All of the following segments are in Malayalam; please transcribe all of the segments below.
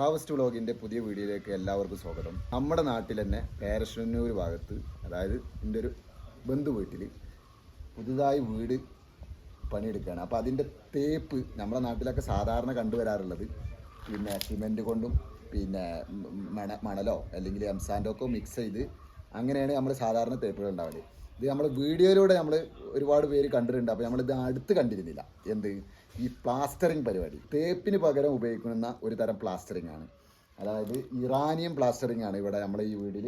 ട്രാവസ്റ്റ് വ്ളോഗിന്റെ പുതിയ വീഡിയോയിലേക്ക് എല്ലാവർക്കും സ്വാഗതം. നമ്മുടെ നാട്ടിൽ തന്നെ പേരശ്വന്നൂർ ഭാഗത്ത് അതായത് എന്റെ ഒരു ബന്ധു വീട്ടിൽ പുതുതായി വീട് പണിയെടുക്കുകയാണ്. അപ്പോൾ അതിന്റെ തേപ്പ് നമ്മുടെ നാട്ടിലൊക്കെ സാധാരണ കണ്ടുവരാറുള്ളത്. പിന്നെ സിമെന്റ് കൊണ്ടും പിന്നെ മണ മണലോ അല്ലെങ്കിൽ എംസാൻഡോ ഒക്കെ മിക്സ് ചെയ്ത് അങ്ങനെയാണ് നമ്മൾ സാധാരണ തേപ്പുകൾ ഉണ്ടാവുന്നത് ഇത് നമ്മൾ വീഡിയോയിലൂടെ നമ്മൾ ഒരുപാട് പേര് കണ്ടിട്ടുണ്ട്. അപ്പോൾ നമ്മളിത് അടുത്ത് കണ്ടിരുന്നില്ല. എന്ത്? ഈ പ്ലാസ്റ്ററിങ് പരിപാടി. തേപ്പിന് പകരം ഉപയോഗിക്കുന്ന ഒരു തരം പ്ലാസ്റ്ററിങ് ആണ്. അതായത് ഇറാനിയം പ്ലാസ്റ്ററിങ് ആണ് ഇവിടെ നമ്മൾ ഈ വീടിൽ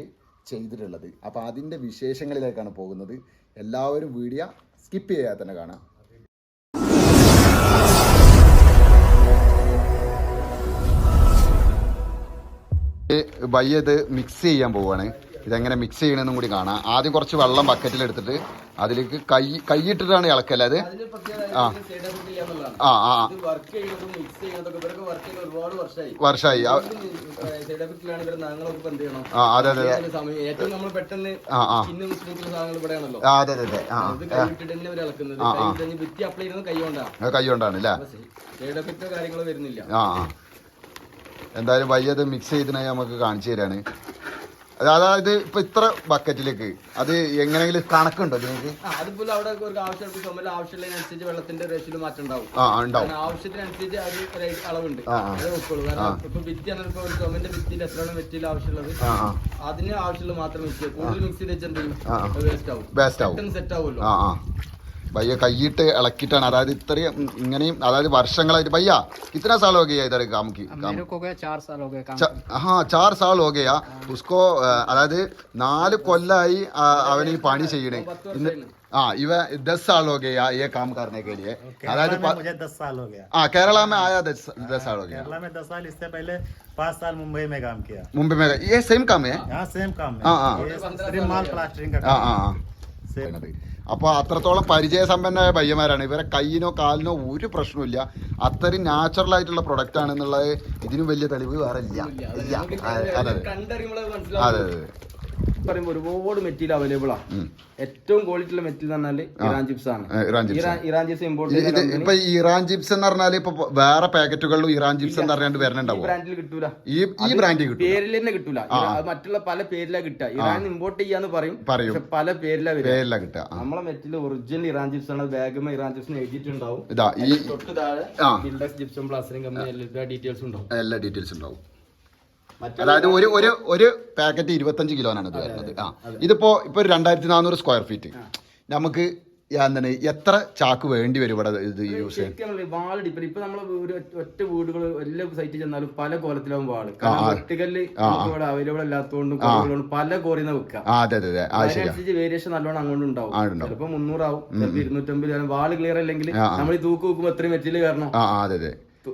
ചെയ്തിട്ടുള്ളത്. അപ്പോൾ അതിന്റെ വിശേഷങ്ങളിലേക്കാണ് പോകുന്നത്. എല്ലാവരും വീഡിയോ സ്കിപ്പ് ചെയ്യാതെ തന്നെ കാണാം. ബയ്യ ഇത് മിക്സ് ചെയ്യാൻ പോവാണ്. ഇതെങ്ങനെ മിക്സ് ചെയ്യണമെന്നും കൂടി കാണാം. ആദ്യം കുറച്ച് വെള്ളം ബക്കറ്റിൽ എടുത്തിട്ട് അതിലേക്ക് കൈ കൈയിട്ടിട്ടാണ് ഇളക്കല്ല അത് ആ. ആ ആ വർഷമായി. ആ, അതെ അതെ ആ ആ. ആ, അതെ അതെ അതെ. ആ ഇത് കൈ തന്നെ ഇവർ ഇളക്കുന്നത്. ആ, കൈ ആ. ഇട്ട് ഭിത്തി apply ചെയ്യുന്നത് കൈ കൊണ്ടാണ്. ആ, കൈ കൊണ്ടാണ് അല്ലേ. ആ എന്തായാലും വയ്യത് മിക്സ് ചെയ്തിനായി നമുക്ക് കാണിച്ചു തരാണ്. അതായത് ഇപ്പൊ ഇത്ര ബക്കറ്റിലേക്ക് അത് എങ്ങനെയെങ്കിലും കണക്കുണ്ടോ നിങ്ങൾക്ക് ആ, അതുപോലെ അവിടെ ഒരു ആവശ്യം ചുമല ആവശ്യമുള്ളതിനനുസരിച്ച് വെള്ളത്തിന്റെ മാറ്റം ഉണ്ടാവും. ആവശ്യത്തിനനുസരിച്ച് അത് അളവുണ്ട്. അത് കാരണം ഇപ്പൊ ഒരു ചുമന്റെ ഭിത്തിയിൽ എത്രയാണ് മെറ്റീരിയൽ ആവശ്യമുള്ളത്? അതിന് ആവശ്യമുള്ള മാത്രം മിക്സ് ചെയ്യുക. കൂടുതൽ മിക്സ് ചെയ്ത് വെച്ചിട്ടുണ്ടെങ്കിൽ ആ, ആ. വേസ്റ്റ് ആവും. സെറ്റ് ആവുമല്ലോ. ആ ആ भैया കൈയിട്ട് ഇളക്കിയിട്ടാണ് അതായത് ഇത്രയും ഉം, ഇങ്ങനെയും അതായത് വർഷങ്ങളായിട്ട് भैया कितना साल हो गया इधर काम की काम मेरे को गया चार साल हो गए काम चा- हाँ चार साल हो गया उसको ആ, അതായത് നാല് കൊല്ലായി ആ, അവൻ ഈ പണി ചെയ്യണേ പത്ത് ഇന്ന് വർഷമായി ആ ഇവ दस साल हो गया ये काम करने के लिए अदायद केरला में मुझे दस साल हो गया हाँ केरला में आया दस दस साल हो गया केरला में दस साल इससे पहले पाँच साल मुंबई में काम किया मुंबई में ये सेम काम है यहाँ सेम काम हाँ, हाँ। है ये सिर्फ माल प्लास्टरिंग का ആ काम ആ ആ सेम അപ്പോൾ അത്രത്തോളം പരിചയസമ്പന്നരായ പയ്യന്മാരാണ്. ഇവരെ കയ്യിനോ കാലിനോ ഒരു പ്രശ്നമില്ല അത്രയും നാച്ചുറൽ ആയിട്ടുള്ള പ്രൊഡക്റ്റ് ആണെന്നുള്ളത് ഇതിനും വലിയ തെളിവ് വേറെ ഇല്ല. അതെ അതെ അതെ. പറയുമ്പോൾ ഒരുപാട് മെറ്റീരിയൽ അവൈലബിൾ ആണ്. ഏറ്റവും ക്വാളിറ്റി ഉള്ള മെറ്റീരിയൽ എന്ന് പറഞ്ഞാൽ ഇറാൻ ചിപ്സ് ആണ്. ഇറാൻ ചിപ്സ് ഇമ്പോർട്ട് ഇപ്പൊ ഇറാൻ ചിപ്സ് എന്ന് പറഞ്ഞാൽ ഇപ്പൊ വേറെ പാക്കറ്റുകളിലും ഇറാൻ ചിപ്സ് എന്ന് പറഞ്ഞാണ്ട് വരണുണ്ടാവും? ബ്രാൻഡിൽ കിട്ടൂല. ഈ ഈ ബ്രാൻഡിൽ കിട്ടും പേരിൽ തന്നെ കിട്ടൂല. മറ്റുള്ള പല പേരിലാ കിട്ടുക. ഇറാൻ ഇമ്പോർട്ട് ചെയ്യാന്ന് പറയും. പറയും. പല പേരിലാ പേരില കിട്ടുക. നമ്മളെ മെറ്റീരിയൽ ഒറിജിനൽ ഇറാൻ ചിപ്സ് ആണ്. ബാഗും ഇറാൻ ചിപ്സ് എഴുതിയിട്ടുണ്ടാവും. ഇതാ ഈ തൊട്ട് താഴെ ജിപ്സം പ്ലാസ്റ്ററിംഗ് കമ്പനി എല്ലാ ഡീറ്റെയിൽസ് ഉണ്ടാവും. എല്ലാ ഡീറ്റെയിൽസ് ഉണ്ടാവും. അതായത് ഒരു ഒരു ഒരു പാക്കറ്റ് ഇരുപത്തഞ്ച് കിലോനാണ് ഇത് വരുന്നത്. ആ ഇതിപ്പോ ഇപ്പൊ രണ്ടായിരത്തി നാനൂറ് സ്ക്വയർ ഫീറ്റ് നമുക്ക് എന്താണ് എത്ര ചാക്ക് വേണ്ടി വരും ഇവിടെ ഇത് യൂസ് ചെയ്യാൻ? ഡിപ്പെൻഡ് ഇപ്പൊ നമ്മൾ ഒരു ഒറ്റ- വീടുകൾ എല്ലാ സൈറ്റിൽ ചെന്നാലും പല കോലത്തിലാവും വാൾ. കല്ല് ഇവിടെ അവൈലബിൾ അല്ലാത്തതുകൊണ്ടും പല കോറിന്ന് അതിനനുസരിച്ച് വേരിയേഷൻ നല്ലോണം അങ്ങോട്ട് ഉണ്ടാവും. ചിലപ്പോ മുന്നൂറാവും ചിലപ്പോ ഇരുന്നൂറ്റമ്പത്. വാൾ ക്ലിയർ അല്ലെങ്കിൽ നമ്മൾ ഈ തൂക്ക് നോക്കുമ്പോൾ എത്രയും മെറ്റീരിയൽ അതെ.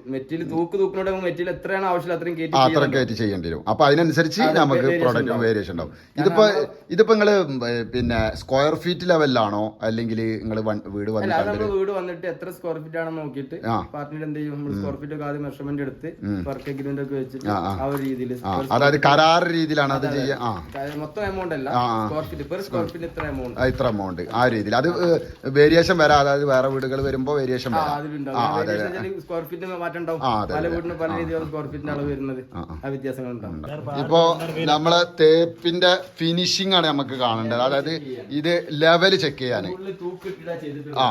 മെറ്റീരിയൽ തൂക്ക് തൂക്കിനോട് മെറ്റീരിയൽ എത്രയാണ് ആവശ്യം അത്രയും കയറ്റി അത്ര കയറ്റി ചെയ്യേണ്ടി വരും. അപ്പൊ അതിനനുസരിച്ച് നമുക്ക് പ്രൊഡക്റ്റ് വേരിയേഷൻ ഉണ്ടാവും. ഇതിപ്പോ ഇതിപ്പോ നിങ്ങൾ പിന്നെ സ്ക്വയർ ഫീറ്റ് ലെവലിലാണോ അല്ലെങ്കിൽ നിങ്ങൾ വീട് വന്നിട്ട് വീട് വന്നിട്ട് എത്ര സ്ക്വയർ ഫീറ്റ് ആണെന്ന് നോക്കിയിട്ട് ആ. പാർട്ടിയിൽ എന്ത് ചെയ്യും? നമ്മൾ സ്ക്വയർ ഫീറ്റ് ഒക്കെ ആദ്യം മെഷർമെന്റ് എടുത്ത് വർക്ക് അഗ്രിമെന്റ് ഒക്കെ വെച്ചിട്ട് ആ, ഒരു രീതിയിൽ അതായത് കരാർ രീതിയിലാണ് അത് ചെയ്യാ മൊത്തം എമൗണ്ട് അല്ല. Square feet per square feet ഇത്ര എമൗണ്ട് ആ, ഇത്ര എമൗണ്ട് ആ രീതിയിൽ. അത് വേരിയേഷൻ വരാം. അതായത് വേറെ വീടുകൾ വരുമ്പോ വേരിയേഷൻ വരാം. സ്ക്വയർ ഫീറ്റ് ഇപ്പോ നമ്മളെ തേപ്പിന്റെ ഫിനിഷിംഗ് ആണ് നമുക്ക് കാണേണ്ടത്. അതായത് ഇത് ലെവൽ ചെക്ക് ചെയ്യാന്. ആ.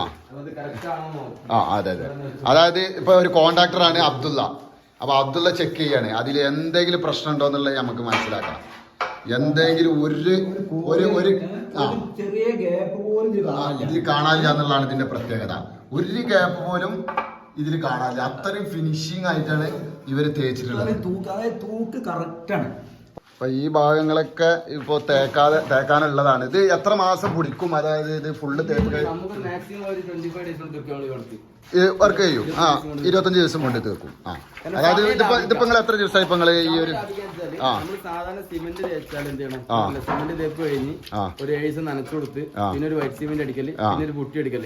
ആ അതെ അതെ. അതായത് ഇപ്പൊ ഒരു കോണ്ടാക്ടർ ആണ് അബ്ദുള്ള. അപ്പൊ അബ്ദുള്ള ചെക്ക് ചെയ്യാണ്. അതിൽ എന്തെങ്കിലും പ്രശ്നം ഉണ്ടോ എന്നുള്ളത് നമുക്ക് മനസ്സിലാക്കാം എന്തെങ്കിലും ഒരു ഒരു ഒരു ചെറിയ ഗ്യാപ്പ് പോലും ഇതിൽ ആ, കാണാനില്ല. ഇതിൽ കാണില്ല എന്നുള്ളതാണ് ഇതിന്റെ പ്രത്യേകത. ഒരു ഗ്യാപ്പ് പോലും ഇതിൽ കാണാനില്ല അത്രയും ഫിനിഷിംഗ് ആയിട്ടാണ് ഇവർ തേച്ചിട്ടുള്ളത്. തൂക്ക് അതായത് ആണ്. അപ്പൊ ഈ ഭാഗങ്ങളൊക്കെ ഇപ്പൊ തേക്കാതെ തേക്കാനുള്ളതാണ്. ഇത് എത്ര മാസം പിടിക്കും? അതായത് ഇത് ഫുള്ള് തേക്ക് വർക്ക് ചെയ്യും. ആ ഇരുപത്തഞ്ച് ദിവസം കൊണ്ട് തീർക്കും ആ. അതായത് ഇതിപ്പോ ഇതിപ്പോ നിങ്ങൾ എത്ര ദിവസമായി ഇപ്പൊ നിങ്ങൾ ഈ ഒരു ആ. സാധാരണ സിമെന്റ് തേച്ചാൽ എന്ത് ചെയ്യണം. സിമെന്റ് തേപ്പ് കഴിഞ്ഞ്. ഒരു ഏഴ് ദിവസം നനച്ചു കൊടുത്ത് പിന്നെ ഒരു വൈറ്റ് സിമെന്റ് അടിക്കൽ പിന്നെ ഒരു പുട്ടി അടിക്കൽ.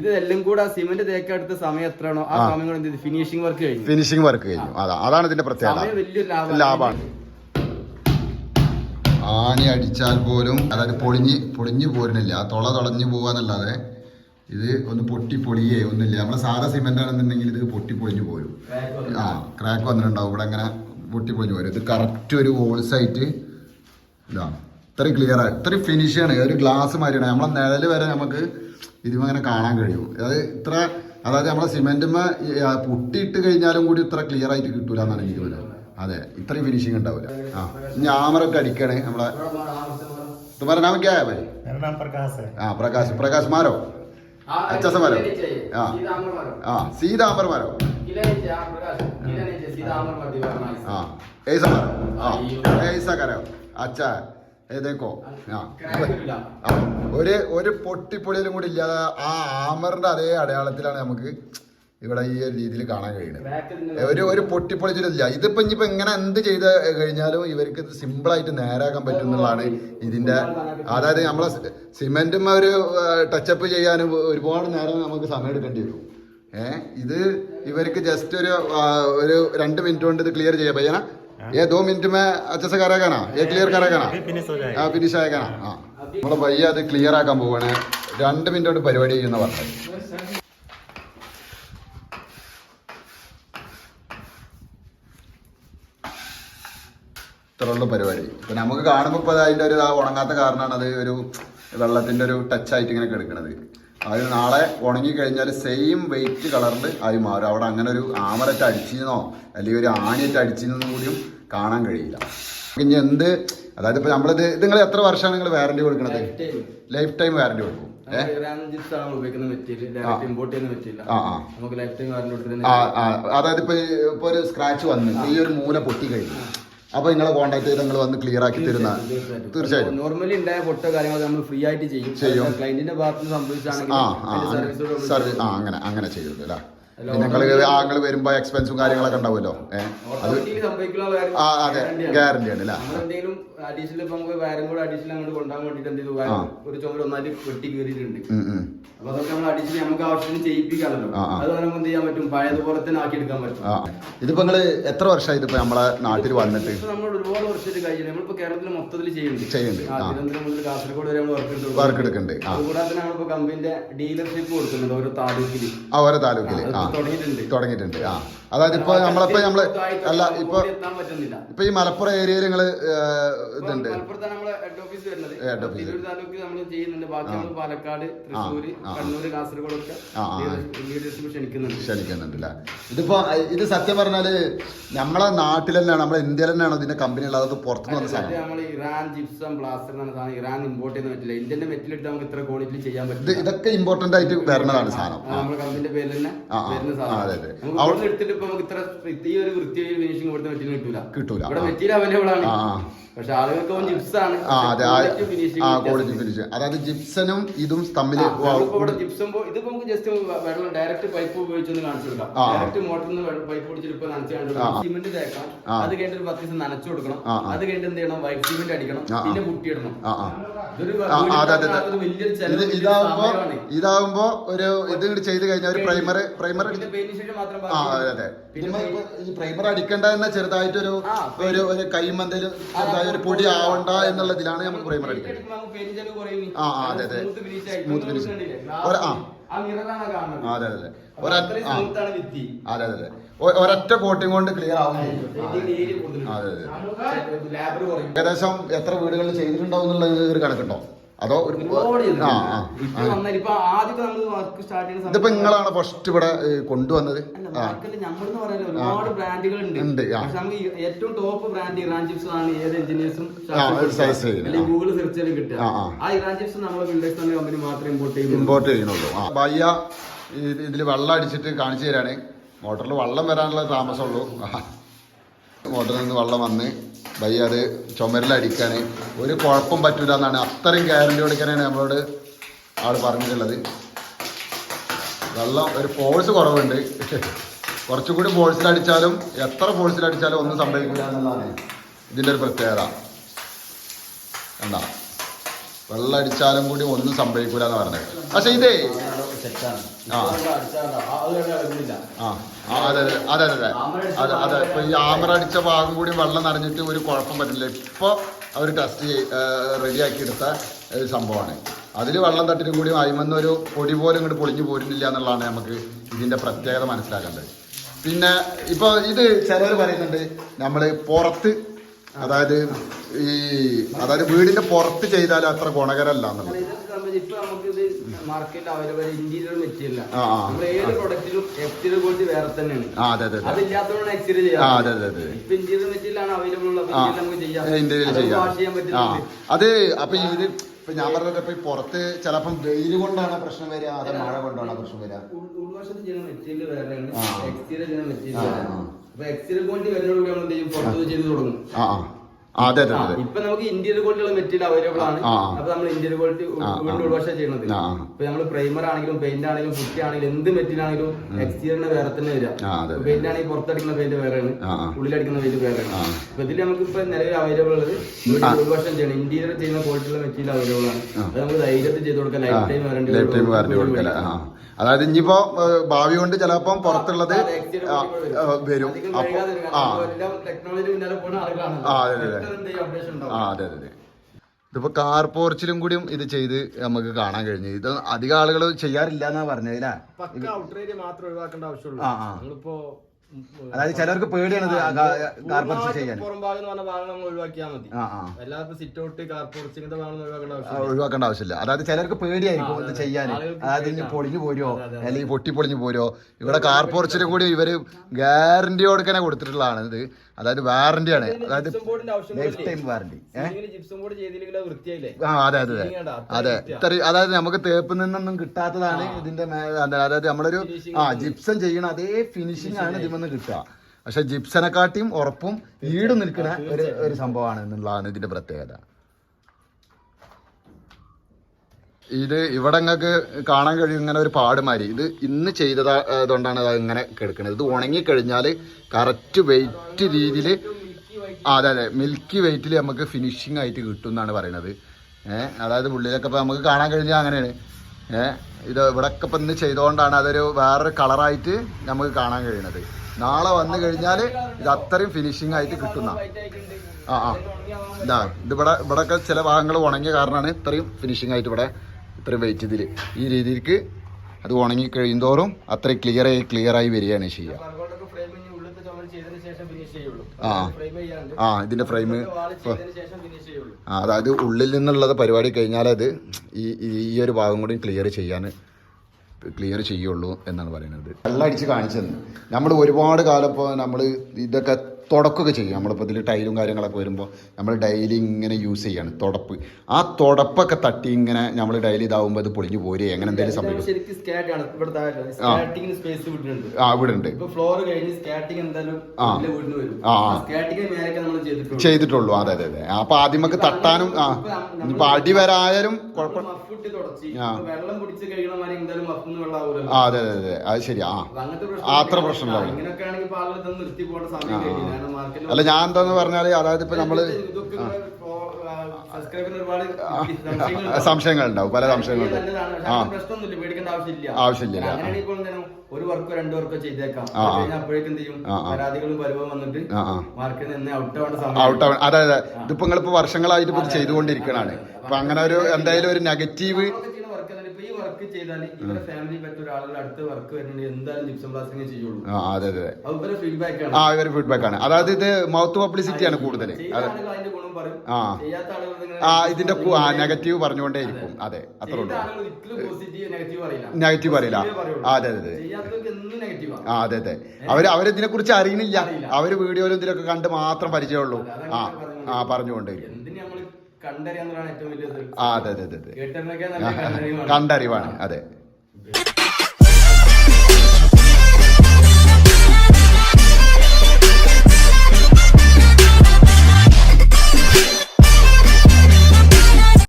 ഇതെല്ലാം കൂടെ ആ സിമെന്റ് തേക്കാൻ എടുത്ത സമയം എത്രയാണോ ആ സമയം കൂടെ എന്ത് ഫിനിഷിംഗ് വർക്ക് കഴിഞ്ഞു. ഫിനിഷിംഗ് വർക്ക് കഴിഞ്ഞു. അതാണ് ഇതിന്റെ പ്രത്യേകത. വലിയൊരു ലാഭമാണ്. ആണി അടിച്ചാൽ പോലും അതായത് പൊളിഞ്ഞ് പൊളിഞ്ഞു പോരുന്നില്ല. ആ തുള തുളഞ്ഞു പോവാന്നല്ലാതെ ഇത് ഒന്ന് പൊട്ടി പൊളിയേ ഒന്നുമില്ല. നമ്മളെ സാധാ സിമെന്റ് ആണെന്നുണ്ടെങ്കിൽ ഇത് പൊട്ടി പൊളിഞ്ഞു പോരും. ആ ക്രാക്ക് വന്നിട്ടുണ്ടാവും. ഇവിടെ അങ്ങനെ പൊട്ടി പൊളിഞ്ഞു പോരും. ഇത് കറക്റ്റ് ഒരു ഹോൾസ് ആയിട്ട് ഇതാ. ഇത്രയും ക്ലിയർ ആണ് ഇത്രയും ഫിനിഷാണ് ഒരു ഗ്ലാസ് മാതിരിയാണ് നമ്മളെ നിഴൽ വരെ നമുക്ക് ഇതിങ്ങനെ കാണാൻ കഴിയും. അത് ഇത്ര അതായത് നമ്മളെ സിമെന്റുമ്മ പൊട്ടിയിട്ട് കഴിഞ്ഞാലും കൂടി ഇത്ര ക്ലിയർ ആയിട്ട് കിട്ടൂല എന്നാണ് എനിക്ക് തോന്നുന്നത്. അതെ ഇത്രയും ഫിനിഷിങ് ഉണ്ടാവില്ല ആ ഞാമറൊക്കെ അടിക്കണേ നമ്മളെ तुम्हारा नाम क्या है भाई मेरा नाम प्रकाश है हाँ प्रकाश प्रकाश मारो अच्छा से मारो हाँ सीधा आमर मारो हाँ सीधा अमर मारो किला नीचे हाँ प्रकाश किला नीचे सीधा आमर मार दीवार नाइस हाँ ऐसा मारो हाँ ऐसा करो अच्छा है ये देखो हाँ ആ, ഒരു ഒരു പൊട്ടിപ്പൊളിയിലും കൂടി ഇല്ലാതെ ആ ആമറിന്റെ അതേ അടയാളത്തിലാണ് നമുക്ക് ഇവിടെ ഈ ഒരു രീതിയിൽ കാണാൻ കഴിയുന്നത്. ഒരു ഒരു പൊട്ടിപ്പൊളിച്ചിട്ടില്ല. ഇതിപ്പോ ഇനിയിപ്പോ എങ്ങനെ എന്ത് ചെയ്ത് കഴിഞ്ഞാലും ഇവർക്ക് സിമ്പിളായിട്ട് നേരാക്കാൻ പറ്റുന്നതാണ് ഇതിന്റെ അതായത് നമ്മളെ സിമെന്റും ഒരു ടച്ചപ്പ് ചെയ്യാനും ഒരുപാട് നേരം നമുക്ക് സമയം എടുക്കേണ്ടി വരും. ഏ ഇത് ഇവർക്ക് ജസ്റ്റ് ഒരു ഒരു രണ്ട് മിനിറ്റ് കൊണ്ട് ഇത് ക്ലിയർ ചെയ്യാൻ പയ്യനാ ഏ ദോ മിനിറ്റ് മേ അച്ഛസ് കരാക്കാനാ ഏ ക്ലിയർ കരാക്കാനാ ആ ഫിനിഷ് ആയക്കാനാ ആ നമ്മളെ പയ്യ അത് ക്ലിയർ ആക്കാൻ പോവാണ്. രണ്ട് മിനിറ്റ് കൊണ്ട് പരിപാടി ചെയ്യുന്ന പറഞ്ഞത്. ഇത്രയുള്ള പരിപാടി. ഇപ്പൊ നമുക്ക് കാണുമ്പോൾ ഇപ്പൊ അതിന്റെ ഒരു ഉണങ്ങാത്ത കാരണമാണ് അത് ഒരു വെള്ളത്തിന്റെ ഒരു ടച്ച് ആയിട്ട് ഇങ്ങനെ കിടക്കുന്നത് അത് നാളെ ഉണങ്ങി കഴിഞ്ഞാൽ സെയിം വെയിറ്റ് കളറിൽ ആയി മാറും. അവിടെ അങ്ങനെ ഒരു ആമരറ്റ് അടിച്ചിരുന്നോ അല്ലെങ്കിൽ ഒരു ആനയറ്റ് അടിച്ചിരുന്നോ കൂടിയും കാണാൻ കഴിയില്ല. ഇനി എന്ത് അതായത് ഇപ്പൊ നമ്മളിത് ഇത് നിങ്ങൾ എത്ര വർഷമാണ് നിങ്ങൾ വാറണ്ടി കൊടുക്കുന്നത് ലൈഫ് ടൈം വാറണ്ടി കൊടുക്കും അതായത് ഇപ്പൊ ഇപ്പൊ ഒരു സ്ക്രാച്ച് വന്നു ഈ ഒരു മൂല പൊട്ടി കഴിഞ്ഞു. അപ്പൊ നിങ്ങളെ കോൺടാക്ട് ചെയ്ത് നിങ്ങൾ വന്ന് ക്ലിയർ ആക്കി തരുന്ന തീർച്ചയായും നോർമലി ഉണ്ടായ പൊട്ടോ കാര്യങ്ങളൊക്കെ നമ്മൾ ഫ്രീ ആയിട്ട് ചെയ്യും. ചെയ്യും. ക്ലയന്റിന്റെ ഭാഗത്ത് സംഭവിച്ചാണെങ്കിൽ സർവീസ് ആ അങ്ങനെ അങ്ങനെ ചെയ്തത് അല്ലേ നിങ്ങൾ ആങ്ങൾ വരുമ്പോൾ വരുമ്പോ എക്സ്പെൻസും കാര്യങ്ങളൊക്കെ ഉണ്ടാവുമല്ലോ. അത് ആ അതെ. ഗ്യാരണ്ടി ആണ് അല്ലേ? എന്തെങ്കിലും അഡീഷണൽ ഇപ്പൊ നമുക്ക് വയറും കൂടെ അഡീഷണൽ അങ്ങോട്ട് കൊണ്ടുപോകാൻ വേണ്ടിട്ട് എന്തെങ്കിലും ഒരു ചുമര് ഒന്നായിട്ട് വെട്ടി കയറിയിട്ടുണ്ട് ഉം, ഉം. അപ്പൊ അതൊക്കെ നമ്മൾ അഡീഷണൽ നമുക്ക് ആവശ്യത്തിന് ചെയ്യിപ്പിക്കാണല്ലോ ആ, ആ. അത് നമുക്ക് എന്ത് ചെയ്യാൻ പറ്റും? പഴയതുപോലെ തന്നെ ആക്കി എടുക്കാൻ പറ്റും ഇതിപ്പോ നിങ്ങൾ എത്ര വർഷമായി ഇതിപ്പോ നമ്മളെ നാട്ടിൽ വന്നിട്ട്? നമ്മൾ ഒരുപാട് വർഷമായിട്ട് കഴിഞ്ഞു നമ്മളിപ്പോ കേരളത്തിൽ മൊത്തത്തിൽ ചെയ്യുന്നുണ്ട്. ചെയ്യുന്നുണ്ട്. തിരുവനന്തപുരം മുതൽ കാസർഗോഡ് വരെ നമ്മൾ വർക്ക് എടുക്കുന്നുണ്ട്. ആ. അതുകൂടാതെ തന്നെ നമ്മളിപ്പോ കമ്പനിന്റെ ഡീലർഷിപ്പ് കൊടുക്കുന്നുണ്ട് ഓരോ താലൂക്കിൽ. ആ ഓരോ താലൂക്കിൽ. ആ. തുടങ്ങിയിട്ടുണ്ട്. തുടങ്ങിയിട്ടുണ്ട്. ആ. അതായത് ഇപ്പൊ നമ്മളിപ്പോ നമ്മൾ അല്ല ഇപ്പൊ ഇപ്പൊ ഈ മലപ്പുറം ഏരിയയിൽ നിങ്ങൾ ഇതുണ്ട്. Head office. നമ്മൾ ചെയ്യുന്നുണ്ട്. ബാക്കി പാലക്കാട് തൃശ്ശൂര് കാസർഗോഡ് ഒക്കെ ക്ഷണിക്കുന്നുണ്ട്. ക്ഷണിക്കുന്നുണ്ടല്ലേ? ഇതിപ്പോ ഇത് സത്യം പറഞ്ഞാൽ നമ്മളെ നാട്ടിൽ തന്നെയാണ് നമ്മളെ ഇന്ത്യയിൽ തന്നെയാണ് ഇതിന്റെ കമ്പനി ഉള്ളത്? അത് പുറത്തുനിന്ന് വന്ന സാധനം നമ്മൾ ഇറാൻ ജിപ്സം ബ്ലാസ്റ്റർ എന്ന് സാധനം ഇറാൻ ഇമ്പോർട്ട് ചെയ്യുന്ന പറ്റില്ല ഇന്ത്യന്റെ മെറ്റിലിട്ട് നമുക്ക് ഇത്ര ക്വാളിറ്റി ചെയ്യാൻ പറ്റും പറ്റില്ല. ഇതൊക്കെ ഇമ്പോർട്ടന്റ് ആയിട്ട് വരുന്നതാണ് സാധനം. നമ്മുടെ കമ്പനിന്റെ പേരിൽ തന്നെ. വരുന്ന. സാധനം. എടുത്തിട്ട് ഇപ്പൊ നമുക്ക് ഇത്ര ഈ ഒരു വൃത്തിയായി ഫിനിഷിംഗ് കൊടുത്ത മെറ്റീരിയൽ കിട്ടൂല. കിട്ടൂല. ഇവിടെ. മെറ്റീരിയൽ അവൈലബിൾ ആണ്. ആ, അതെ ആ- ക്വാളിറ്റി ഫിനിഷ് അതായത് ജിപ്സനും ഇതും തമ്മിൽ ജിപ്സം ഇതിപ്പോ നമുക്ക് ജസ്റ്റ് വെള്ളം ഡയറക്റ്റ് പൈപ്പ് ഉപയോഗിച്ചൊന്ന് കാണിച്ചു കൊടുക്കാം. ഡയറക്റ്റ് മോട്ടറിൽ പൈപ്പ് പിടിച്ചിട്ട് ഇപ്പൊ നനച്ച്. സിമെന്റ് തേക്കണം അത് കഴിഞ്ഞിട്ട് ഒരു പത്ത് ദിവസം നനച്ചു കൊടുക്കണം. അത് കഴിഞ്ഞിട്ട് എന്ത് ചെയ്യണം? വൈറ്റ് സിമെന്റ് അടിക്കണം. പിന്നെ പുട്ടിയിടണം ഇതാകുമ്പോ ഇതാകുമ്പോ. ഒരു ഇത് ചെയ്ത് കഴിഞ്ഞാൽ ഒരു പ്രൈമർ പ്രൈമർ ആ. അതെ അതെ. ഈ പ്രൈമർ അടിക്കണ്ട എന്ന ചെറുതായിട്ടൊരു ഒരു ഒരു കൈമന്തൽ ചെറുതായ ഒരു പൊടി ആവണ്ട എന്നുള്ളതിലാണ് നമുക്ക് പ്രൈമർ അടിക്കുന്നത്. ആ, അതെ, അതെ. Smooth finish. ആ. അതെ അതെ അതെ. അതെ ഒരൊറ്റ കോട്ടിങ് കൊണ്ട് ക്ലിയർ ആവും. അതെ, അതെ. ഏകദേശം എത്ര വീടുകളിൽ ചെയ്തിട്ടുണ്ടാവും എന്നുള്ള ഒരു കണക്കുണ്ടോ അതോ ഒരു ആ ആ നമ്മൾ ഇതിപ്പോ നിങ്ങളാണ് ഫസ്റ്റ് ഇവിടെ കൊണ്ടുവന്നത്? ഒരുപാട് ബ്രാൻഡുകൾ ഉണ്ട്. ഏറ്റവും ടോപ്പ് ബ്രാൻഡ് ഇറാൻ ചിപ്സ് ആണ് ഏത് എഞ്ചിനീയേഴ്സും ആ. ഗൂഗിൾ സെർച്ച് ചെയ്ത് കിട്ടുക. ഇറാൻ ചിപ്സ് ബിൽഡേഴ്സ് എന്ന കമ്പനി ഇമ്പോർട്ട് ചെയ്യുന്നു ഇമ്പോർട്ട് ചെയ്യുന്നുള്ളൂ. ബയ്യ ഇതിൽ വെള്ളം അടിച്ചിട്ട് കാണിച്ചു തരാണ്. മോട്ടറിൽ വെള്ളം വരാനുള്ള താമസമുള്ളൂ. മോട്ടറിൽ നിന്ന് വെള്ളം വന്ന് ബയ്യ അത് ചുമരിലടിക്കാൻ ഒരു കുഴപ്പം പറ്റൂല എന്നാണ്. അത്രയും ഗ്യാരണ്ടി കൊടുക്കാനാണ് നമ്മളോട് ആൾ പറഞ്ഞിട്ടുള്ളത്. വെള്ളം ഒരു ഫോഴ്സ് കുറവുണ്ട്. കുറച്ചുകൂടി ഫോഴ്സിലടിച്ചാലും എത്ര ഫോഴ്സിലടിച്ചാലും ഒന്നും സംഭവിക്കില്ല എന്നുള്ളതാണ് ഇതിന്റെ ഒരു പ്രത്യേകത. കണ്ട? വെള്ളം അടിച്ചാലും കൂടി ഒന്നും സംഭവിക്കില്ല എന്ന് പറഞ്ഞത്. പക്ഷേ ഇതേ സെറ്റാണ് ആ. ആ ആ, അതെ അതെ അതെ അതെ അതെ. അതെ അതെ ഇപ്പൊ ഈ ആമറ അടിച്ച ഭാഗം കൂടി വെള്ളം നിറഞ്ഞിട്ട് ഒരു കുഴപ്പം പറ്റില്ല. ഇപ്പൊ അവർ ടെസ്റ്റ് റെഡിയാക്കി എടുത്ത ഒരു സംഭവമാണ്. അതിൽ വെള്ളം തട്ടിനും കൂടി അയിമെന്ന് ഒരു പൊടി പോലും ഇങ്ങോട്ട് പൊളിഞ്ഞു പോരുന്നില്ല എന്നുള്ളതാണ് നമുക്ക് ഇതിന്റെ പ്രത്യേകത മനസ്സിലാക്കേണ്ടത്. പിന്നെ ഇപ്പൊ ഇത് ചിലർ പറയുന്നുണ്ട് നമ്മൾ പുറത്ത് അതായത് ഈ അതായത് വീടിന്റെ പുറത്ത് ചെയ്താലും അത്ര ഗുണകരമല്ല എന്നുള്ളത്. മാർക്കറ്റിൽ അവൈലബിൾ ഇന്റീരിയർ മെറ്റീരിയൽ. നമ്മൾ ഏത് പ്രൊഡക്റ്റിലും എക്സ്റ്റീരിയർ ക്വാളിറ്റി വേറെ തന്നെയാണ്. ആ അതെ അതെ അതെ. അതില്ലാത്തതുകൊണ്ട് എക്സ്റ്റീരിയർ ചെയ്യാം. ഇപ്പൊ ഇന്റീരിയർ മെറ്റീരിയൽ ആണ് അവൈലബിൾ ഉള്ളത്. നമുക്ക് ചെയ്യാം. അത് അപ്പൊ ഇത് ഇപ്പൊ ഞാൻ പറഞ്ഞത് ഇപ്പൊ പുറത്ത് ചിലപ്പം വെയിൽ കൊണ്ടാണ് പ്രശ്നം വരിക അതോ മഴ കൊണ്ടാണ് പ്രശ്നം വരിക? ഉൾ- ഉൾവശത്ത് ചെയ്യുന്ന മെറ്റീരിയൽ വേറെയാണ്. എക്സ്റ്റീരിയർ ചെയ്യുന്ന മെറ്റീരിയൽ. അപ്പൊ എക്സ്റ്റീരിയർ ക്വാളിറ്റി വരുന്നതോടുകൂടി നമ്മൾ ചെയ്യും? പുറത്ത് ചെയ്ത് തുടങ്ങും. അതെ അതെ ഇപ്പൊ നമുക്ക് ഇന്ത്യയിൽ ക്വാളിറ്റിയുള്ള മെറ്റീരിയൽ അവൈലബിൾ ആണ്. അപ്പൊ നമ്മൾ ഇന്ത്യയിൽ ക്വാളിറ്റി ആ, ചെയ്യണത്. ഇപ്പൊ നമ്മൾ പ്രൈമർ ആണെങ്കിലും പെയിന്റ് ആണെങ്കിലും പുറ്റി ആണെങ്കിലും എന്ത് മെറ്റീരിയൽ ആണെങ്കിലും എക്സ്റ്റീരിയറിന് വേറെ തന്നെ വരിക. പെയിന്റ് ആണെങ്കിൽ പുറത്തടിക്കുന്ന പെയിന്റ് വേറെയാണ്. ഉള്ളിലടിക്കുന്ന പെയിന്റ് വേറെയാണ്. അപ്പൊ ഇതിൽ നമുക്ക് ഇപ്പൊ നിലവിൽ അവൈലബിൾ ഉള്ളത്. ഉൾവശം ചെയ്യണം. ഇന്ത്യയിൽ ചെയ്യുന്ന ക്വാളിറ്റിയുള്ള മെറ്റീരിയൽ അവൈലബിൾ ആണ്. അത് നമുക്ക് ധൈര്യത്തിൽ ചെയ്ത് കൊടുക്കാം lifetime lifetime warranty അതായത് ഇനിയിപ്പോ ഭാവി കൊണ്ട് ചിലപ്പം പുറത്തുള്ളത് വരും. അപ്പൊ ആ. ആ, അതെ, അതെ. ആ അതെ അതെ അതെ. ഇതിപ്പോ കാർ പോർച്ചിലും കൂടിയും ഇത് ചെയ്ത് നമുക്ക് കാണാൻ കഴിഞ്ഞു. ഇത് അധികം ആളുകൾ ചെയ്യാറില്ല എന്നാ പറഞ്ഞതിലാ പക്ക ഔട്ടർ ഏരിയ മാത്രം ഒഴിവാക്കേണ്ട ആവശ്യമുള്ളൂ. ആ, ആ. നമ്മളിപ്പോ അതായത് ചിലർക്ക് പേടിയാണ് ഇത് കാർ പോർച്ച് ചെയ്യാൻ. പുറം ഭാഗം എന്ന് പറഞ്ഞ ഭാഗം നമ്മൾ ഒഴിവാക്കിയാൽ മതി. അല്ലാതെ സിറ്റ് ഔട്ട് ഭാഗം ഒഴിവാക്കേണ്ട ഒഴിവാക്കേണ്ട ആവശ്യമില്ല. അതായത് ചിലർക്ക് പേടിയായിരിക്കും ഇത് ചെയ്യാൻ. അതായത് ഇനി പൊളിഞ്ഞു പോരോ അല്ലെങ്കിൽ പൊട്ടി പൊളിഞ്ഞു പോരോ ഇവിടെ കാർ പോർച്ചിലും കൂടി ഇവർ ഗ്യാരണ്ടി തന്നെ കൊടുത്തിട്ടുള്ളതാണ് ഇത് അതായത് വാറണ്ടി ആണ്. അതായത് ലൈഫ് ടൈം വൃത്തിയായില്ലേ? ആ അതെ അതെ അതെ. ഇത്ര അതായത് നമുക്ക് തേപ്പ് നിന്നൊന്നും കിട്ടാത്തതാണ് ഇതിന്റെ അതായത് നമ്മളൊരു ആ ജിപ്സം ചെയ്യണ അതേ ഫിനിഷിംഗ് ആണ് ഇതിമെന്ന് കിട്ടുക. പക്ഷെ ജിപ്സനെക്കാട്ടിയും ഉറപ്പും ഈട് നിൽക്കുന്ന ഒരു ഒരു സംഭവമാണ് എന്നുള്ളതാണ് ഇതിന്റെ പ്രത്യേകത. ഇത് ഇവിടെ നിങ്ങൾക്ക് കാണാൻ കഴിയും ഇങ്ങനെ ഒരു പാടുമാരി ഇത് ഇന്ന് ചെയ്തതുകൊണ്ടാണ് അത് ഇങ്ങനെ കിടക്കുന്നത് ഇത് ഉണങ്ങിക്കഴിഞ്ഞാൽ കറക്റ്റ് വെയിറ്റ് രീതിയിൽ അതെ അതെ മിൽക്കി വെയിറ്റിൽ നമുക്ക് ഫിനിഷിംഗ് ആയിട്ട് കിട്ടും എന്നാണ് പറയുന്നത് ഏഹ് അതായത് ഉള്ളിലൊക്കെ ഇപ്പം നമുക്ക് കാണാൻ കഴിഞ്ഞാൽ അങ്ങനെയാണ്. ഏഹ് ഇത് ഇവിടെയൊക്കെ ഇപ്പം ഇന്ന് ചെയ്തുകൊണ്ടാണ് അതൊരു വേറൊരു കളറായിട്ട് നമുക്ക് കാണാൻ കഴിയുന്നത് നാളെ വന്നു കഴിഞ്ഞാൽ ഇത് അത്രയും ഫിനിഷിംഗ് ആയിട്ട് കിട്ടുന്ന. ആ ആ. ഇതാ ഇത് ഇവിടെ ഇവിടെയൊക്കെ ചില ഭാഗങ്ങൾ ഉണങ്ങിയ കാരണമാണ് ഇത്രയും ഫിനിഷിംഗ് ആയിട്ട് ഇവിടെ ഇത്രയും വെയിറ്റ് ഇതിൽ ഈ രീതിക്ക് അത് ഉണങ്ങി കഴിയുന്തോറും അത്ര ക്ലിയർ ആയി ക്ലിയർ ആയി വരികയാണ് ചെയ്യുക. ആ. ആ ഇതിന്റെ ഫ്രെയിം ആ, അതായത് ഉള്ളിൽ നിന്നുള്ളത് പരിപാടി കഴിഞ്ഞാൽ അത് ഈ ഈ- ഈ ഒരു ഭാഗം കൂടി ക്ലിയർ ചെയ്യാൻ ക്ലിയർ ചെയ്യുള്ളൂ എന്നാണ് പറയുന്നത്. വെള്ളം അടിച്ച് കാണിച്ചത് നമ്മൾ ഒരുപാട് കാലം ഇപ്പോൾ നമ്മൾ ഇതൊക്കെ തുടക്കൊക്കെ ചെയ്യും. നമ്മളിപ്പോൾ ഇതിൽ ടൈലും കാര്യങ്ങളൊക്കെ വരുമ്പോൾ നമ്മൾ ഡെയിലി ഇങ്ങനെ യൂസ് ചെയ്യാണ് തുടപ്പ്. ആ തുടപ്പൊക്കെ തട്ടി ഇങ്ങനെ നമ്മൾ ഡെയിലി ഇതാവുമ്പോൾ അത് പൊളിഞ്ഞു പോരേ അങ്ങനെ എന്തെങ്കിലും സംഭവിക്കും. ആ ഇവിടെ ഉണ്ട് ചെയ്തിട്ടുള്ളൂ. അതെ അതെ അതെ. അപ്പൊ ആദ്യമൊക്കെ തട്ടാനും ആ. ഇപ്പൊ അടി വരായാലും കുഴപ്പം ആ. അതെ അതെ അതെ. അത് ശരി ആ. അത്ര പ്രശ്നം അല്ല ഞാൻ എന്താന്ന് പറഞ്ഞാൽ അതായത് ഇപ്പൊ നമ്മൾ സംശയങ്ങളുണ്ടാവും. പല സംശയങ്ങളുണ്ടാവും ആവശ്യമില്ല. ഒരു വർക്കോ രണ്ടു വർക്കോ ചെയ്തേക്കാം. അപ്പോഴേക്കും ചെയ്യും. പരാതികളും പരുവം വന്നിട്ട്. മാർക്കറ്റിൽ നിന്ന് ഔട്ട് ആവേണ്ട സമയം ഔട്ട് ആവണം അതെ അതെ ഇതിപ്പോ നിങ്ങളിപ്പോ വർഷങ്ങളായിട്ട് ഇപ്പൊ ഇത് ചെയ്തുകൊണ്ടിരിക്കണാണ് അപ്പൊ അങ്ങനെ ഒരു എന്തായാലും ഒരു നെഗറ്റീവ് നമ്മളൊക്കെ ചെയ്യുന്ന work അതാണ്. ഇപ്പൊ ഈ വർക്ക് ചെയ്താൽ ഇവരുടെ ഫാമിലി പറ്റ ഒരാളുടെ അടുത്ത വർക്ക് വരുന്നുണ്ടെങ്കിൽ എന്തായാലും ജിപ്സം പ്ലാസ്റ്റിംഗ് ചെയ്യുള്ളൂ. ആ അതെ അതെ ഫീഡ്ബാക്ക് ആണ്. ആ ഇവർ ഫീഡ്ബാക്ക് ആണ്. അതായത് ഇത് മൗത്ത് പബ്ലിസിറ്റി ആണ് കൂടുതൽ ആ. ആ ഇതിന്റെ നെഗറ്റീവ് പറഞ്ഞുകൊണ്ടേ ഇരിക്കും അതെ. അത്ര നെഗറ്റീവ് അറിയില്ല നെഗറ്റീവ് അതെ അതെ നെഗറ്റീവാ ആ അതെ അതെ. അവർ അവരിതിനെ കുറിച്ച് അറിയുന്നില്ല അവർ വീഡിയോയിലും ഇതിലൊക്കെ കണ്ട് മാത്രം പരിചയമുള്ളൂ. ആ ആ പറഞ്ഞുകൊണ്ട് ഏറ്റവും വലിയത് ആ അതെ അതെ കണ്ടറിവാണ് അതെ.